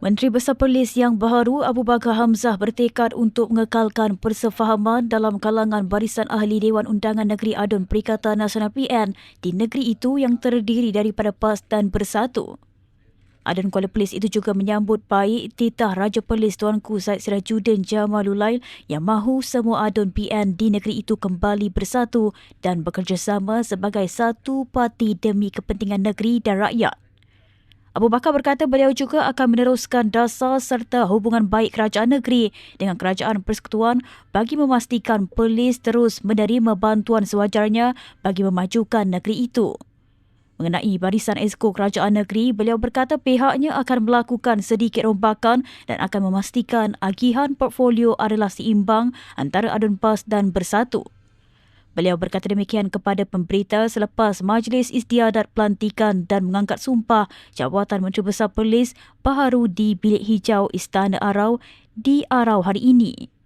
Menteri Besar Perlis yang baharu Abu Bakar Hamzah bertekad untuk mengekalkan persefahaman dalam kalangan barisan ahli Dewan Undangan Negeri Adun Perikatan Nasional PN di negeri itu yang terdiri daripada PAS dan Bersatu. Adun Kuala Perlis itu juga menyambut baik titah Raja Perlis Tuanku Said Sirajuddin Jamalulail yang mahu semua adun PN di negeri itu kembali bersatu dan bekerjasama sebagai satu parti demi kepentingan negeri dan rakyat. Abu Bakar berkata beliau juga akan meneruskan dasar serta hubungan baik kerajaan negeri dengan kerajaan persekutuan bagi memastikan polis terus menerima bantuan sewajarnya bagi memajukan negeri itu. Mengenai barisan esko kerajaan negeri, beliau berkata pihaknya akan melakukan sedikit rombakan dan akan memastikan agihan portfolio adalah seimbang antara adun PAS dan bersatu. Beliau berkata demikian kepada pemberita selepas Majlis Istiadat Pelantikan dan mengangkat sumpah jawatan Menteri Besar Perlis baharu di Bilik Hijau Istana Arau di Arau hari ini.